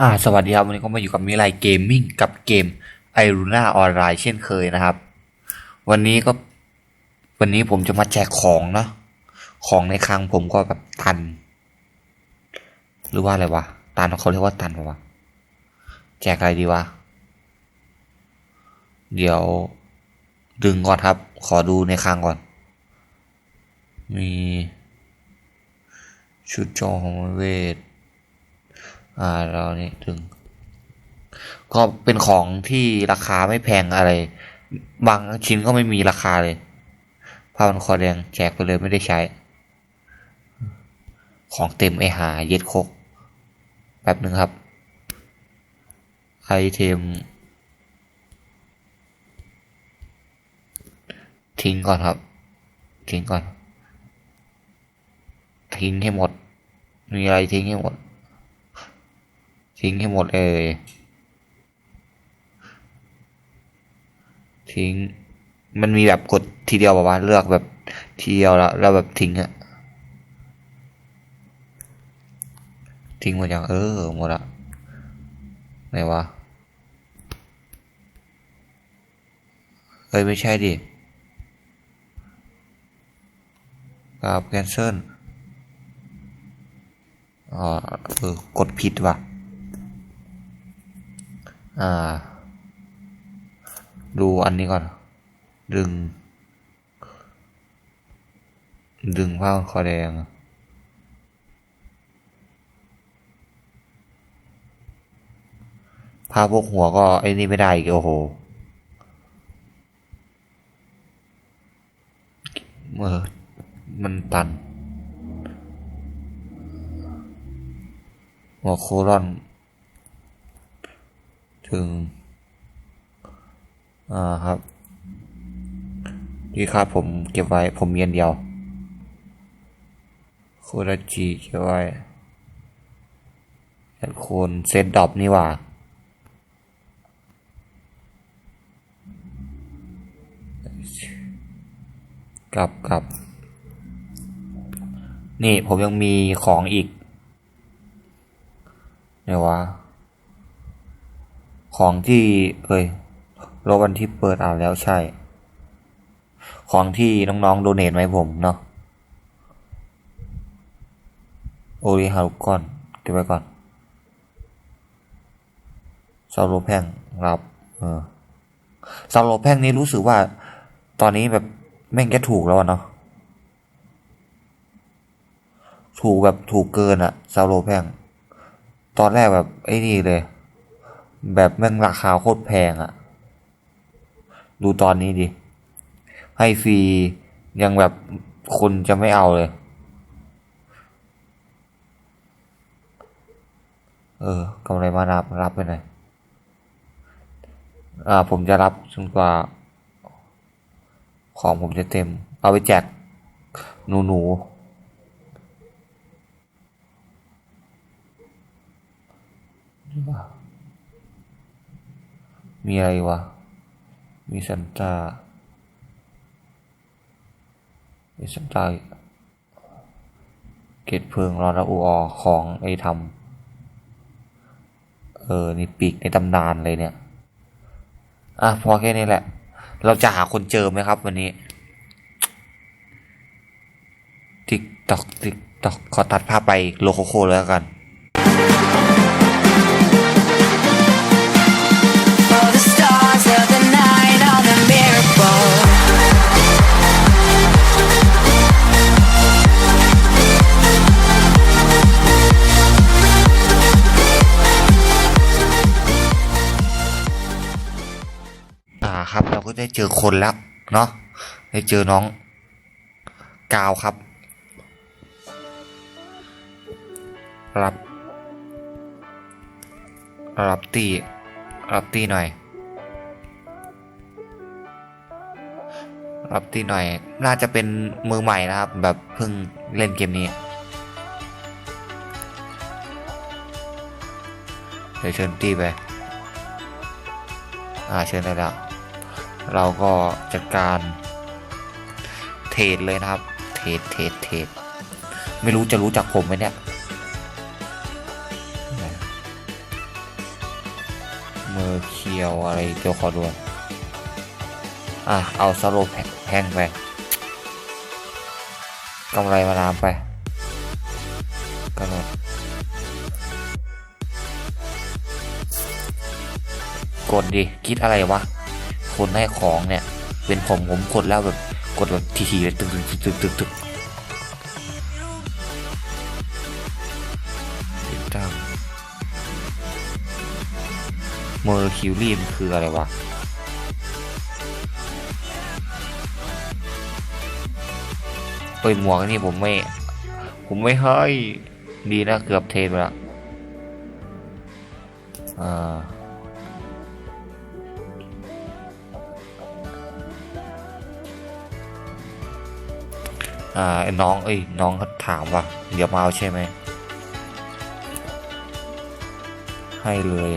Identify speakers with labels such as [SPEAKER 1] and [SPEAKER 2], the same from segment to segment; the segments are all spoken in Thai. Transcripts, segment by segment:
[SPEAKER 1] อ่าสวัสดีครับ วันนี้ก็มาอยู่กับมิไลเกมมิ่งกับเกมไอรูน่าออนไลน์เช่นเคยนะครับ วันนี้ก็ วันนี้ผมจะมาแจกของเนาะของในคลังผมก็แบบตัน หรือว่าอะไรวะตันเขาเรียกว่าตันปะวะแจกอะไรดีวะ เดี๋ยวดึงก่อนครับ ขอดูในคลังก่อน มีชุดจอของเวท อ่าเรานี่ถึง ก็เป็นของที่ราคาไม่แพงอะไร บางชิ้นก็ไม่มีราคาเลยผ้าพันคอแดงแจกไปเลยไม่ได้ใช้ ของเต็มไอหาเย็ดคกแป๊บหนึ่งครับ ไอเทม ทิ้งก่อนครับ ทิ้งก่อน ทิ้งให้หมด มีอะไรทิ้งให้หมด ทิ้งให้หมดเลย ทิ้ง มันมีแบบกดทีเดียวแบบว่าเลือกแบบทีเดียวแล้วแล้วแบบทิ้งอะทิ้งหมดยังเออหมดละไหนวะเอ้ยไม่ใช่ดิกับแคนเซิลอ๋อเออกดผิดว่ะ ดูอันนี้ก่อน ดึง ดึงผ้าคอแดง ผ้าพวกหัวก็ไอ้นี่ไม่ได้อีกโอ้โหเออมันตัน หัวโครอน ถึงอ่าครับ ที่ครับผมเก็บไว้ผมเมีอันเดียวโคราจิเก็บไว้แอนโคนเซตดอบนี่ว่ากลับกับ นี่ผมยังมีของอีกเนี่ยวะ ของที่เอ้ยรบวันที่เปิดอ่านแล้วใช่ ของที่น้องๆโดเนทมาให้ผมเนาะโอริฮารุก่อนเก็บไว้ก่อนซาโลแพงรับเออซาโลแพงนี้รู้สึกว่า ตอนนี้แบบแม่งแกถูกแล้วเนาะถูกแบบถูกเกินอะซาโลแพง ตอนแรกแบบไอ้นี่เลย แบบแม่งราคาโคตรแพงอะดูตอนนี้ดิ ให้ฟรียังแบบคนจะไม่เอาเลย เออกำไรมารับรับไปหน่อยอ่าผมจะรับจนกว่า ของผมจะเต็ม เอาไปแจกหนูหนู มีอะไรวะ มีซันตา มีซันตาเกตเพิงรอระอูออของไอ้ทำเออ นี่ปีกในตำนานเลยเนี่ย อะ พอแค่นี้แหละ เราจะหาคนเจอไหมครับวันนี้ ติ๊กตอกติ๊กตอกขอตัดภาพไปโลโคโคแล้วกัน ได้เจอคนแล้วเนาะได้เจอน้องกาวครับ รับ รับตีรับตีหน่อย รับตีหน่อย น่าจะเป็นมือใหม่นะครับ แบบเพิ่งเล่นเกมนี้เดี๋ยวเชิญตีไป อ่า เชิญได้แล้ว เราก็จัดการเทรดเลยนะครับ เทรดเทรดเทรดไม่รู้จะรู้จักผมไหมเนี่ยมือเคียวอะไรเดี๋ยวขอดูอะ เอาสโลแพงไปกำไรมานามไปกำหนดกดดิ คิดอะไรวะ คนให้ของเนี่ย เป็นผมผมกดแล้วแบบกดแบบทีๆเลยตึกตึกตึกตึกตึกตึกติดตามเมอร์คิวรีมคืออะไรวะเปิดหมวกนี่ผมไม่ ผมไม่ให้ดีนะเกือบเทไปแล้วอ่า อ่าไอ้น้องเอ้ยน้องเขาถามว่าเดี๋ยวมาเอาใช่ไหมให้เลย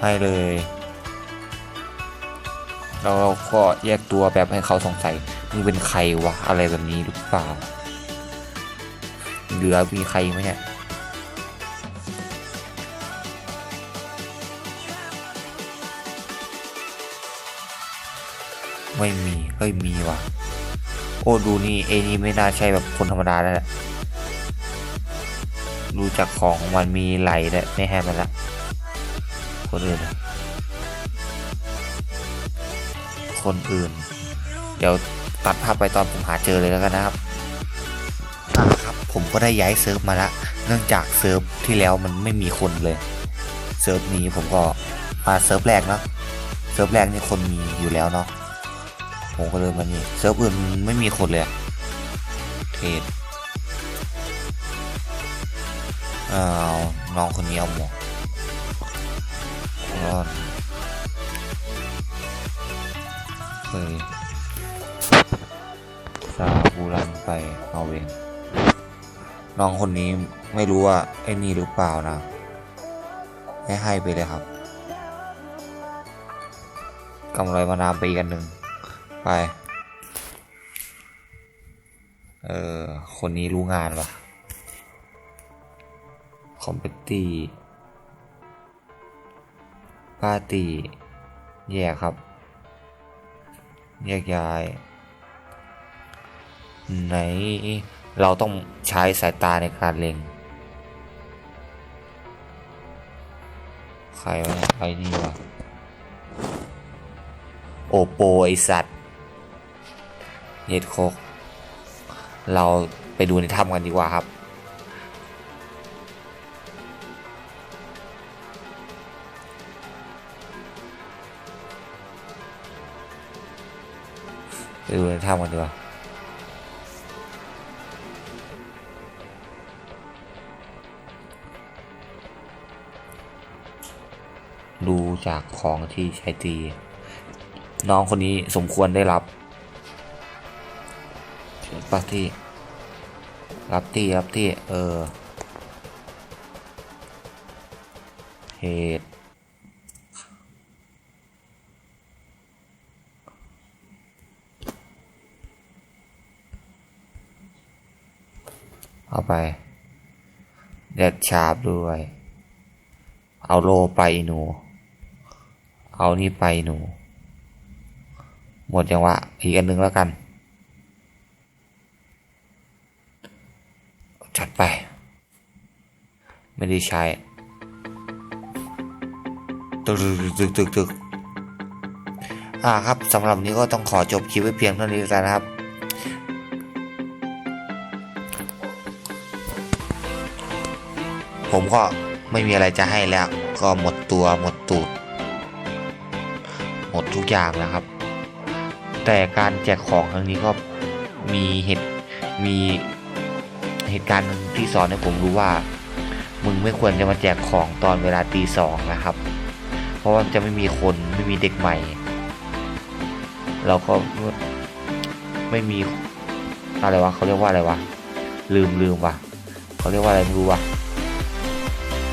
[SPEAKER 1] ให้เลยเราก็แยกตัวแบบให้เขาสงสัยมึงเป็นใครวะอะไรแบบนี้หรือเปล่าเหลือมีใครไหมเนี่ย ไม่มีเฮ้ยมีว่ะ โอ้ดูนี่เอนี่ไม่น่าใช่แบบคนธรรมดาแล้วแหละดูจากของมันมีไหลและไม่ให้มันละคนอื่น คนอื่น เดี๋ยวตัดภาพไปตอนผมหาเจอเลยแล้วกันนะครับครับผมก็ได้ย้ายเซิร์ฟมาละเนื่องจากเซิร์ฟที่แล้วมันไม่มีคนเลย เซิร์ฟนี้ผมก็มาเซิร์ฟแรกเนาะเซิร์ฟแรกนี่คนมีอยู่แล้วเนาะ ผมก็เลยมานี่เซิร์ฟอื่นไม่มีคนเลยเทรดอ้าวน้องคนนี้เอาหมวกรอดเคยซาบูรันไปเอาเองน้องคนนี้ไม่รู้ว่า ไอ้นี่หรือเปล่านะ ให้ให้ไปเลยครับกำไรมานามไปอีกอันหนึ่ง ไป เออ คนนี้รู้งานวะคอมเพตตี้ปาตี้แยกครับ แยกย้าย ไหน เราต้องใช้สายตาในการเล็ง ใครวะไอ้นี่วะโอโปไอสัตว์ เย็ดโคกเราไปดูในถ้ำกันดีกว่าครับ ไปดูในถ้ำกันดีกว่าดูจากของที่ใช้ตี น้องคนนี้สมควรได้รับ ปาที่ รับที่รับที่ เออ เหตุ เอาไปเด็ดชาบด้วย เอาโลไปหนู เอานี่ไปหนู หมดยังวะ อีกอันหนึงแล้วกัน จัดไป ไม่ได้ใช้ตึกตึกตึกตึกอ่าครับสำหรับนี้ก็ต้องขอจบคลิปไว้เพียงเท่านี้แล้วนะครับ ผมก็ไม่มีอะไรจะให้แล้ว ก็หมดตัวหมดตูด หมดทุกอย่างแล้วครับ แต่การแจกของครั้งนี้ก็มีเหตุมีเหตุการณ์ที่สอนให้ผมรู้ว่า มึงไม่ควรจะมาแจกของตอนเวลาตีสองนะครับ เพราะว่าจะไม่มีคนไม่มีเด็กใหม่ เราก็ไม่มีอะไรวะเขาเรียกว่าอะไรวะลืมลืมวะเขาเรียกว่าอะไรไม่รู้วะ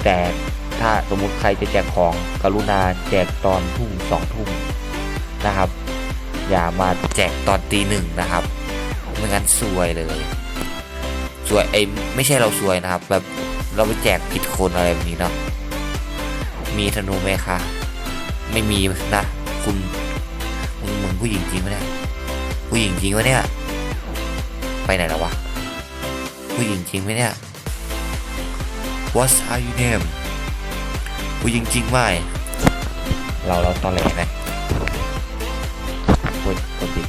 [SPEAKER 1] แต่ถ้าสมมติใครจะแจกของกรุณาแจกตอนทุ่มสองทุ่มนะครับ อย่ามาแจกตอนตีหนึ่งนะครับไม่งั้นซวยเลยซวยไอ้ไม่ใช่เราซวยนะครับ แบบ เราไปแจกผิดคนอะไรแบบนี้เนาะมีธนูไหมคะ ไม่มีนะ คุณมึงมึงผู้หญิงจริงปะเนี่ยผู้หญิงจริงปะเนี่ย ไปไหนแล้ววะ ผู้หญิงจริงไหมเนี่ย What are you name ผู้หญิงจริงไหมเราเราตอนแหลไหมกดกดดิ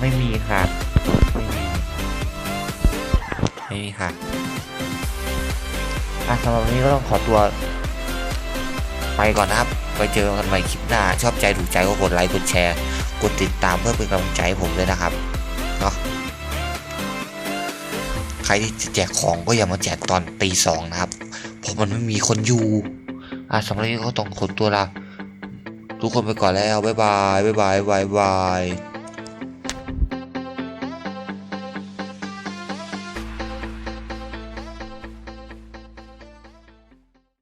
[SPEAKER 1] ไม่มีค่ะ ค่ะอะสำหรับวันนี้ก็ต้องขอตัวไปก่อนนะครับ ไปเจอกันใหม่คลิปหน้า ชอบใจถูกใจก็กดไลค์กดแชร์ กดติดตามเพื่อเป็นกำลังใจให้ผมด้วยนะครับเนาะใครที่จะแจกของก็อย่ามาแจกตอนตีสองนะครับเพราะมันไม่มีคนอยู่อะสำหรับวันนี้ก็ต้องขอตัวลาทุกคนไปก่อนแล้วบ๊ายบายบ๊ายบายบ๊ายบาย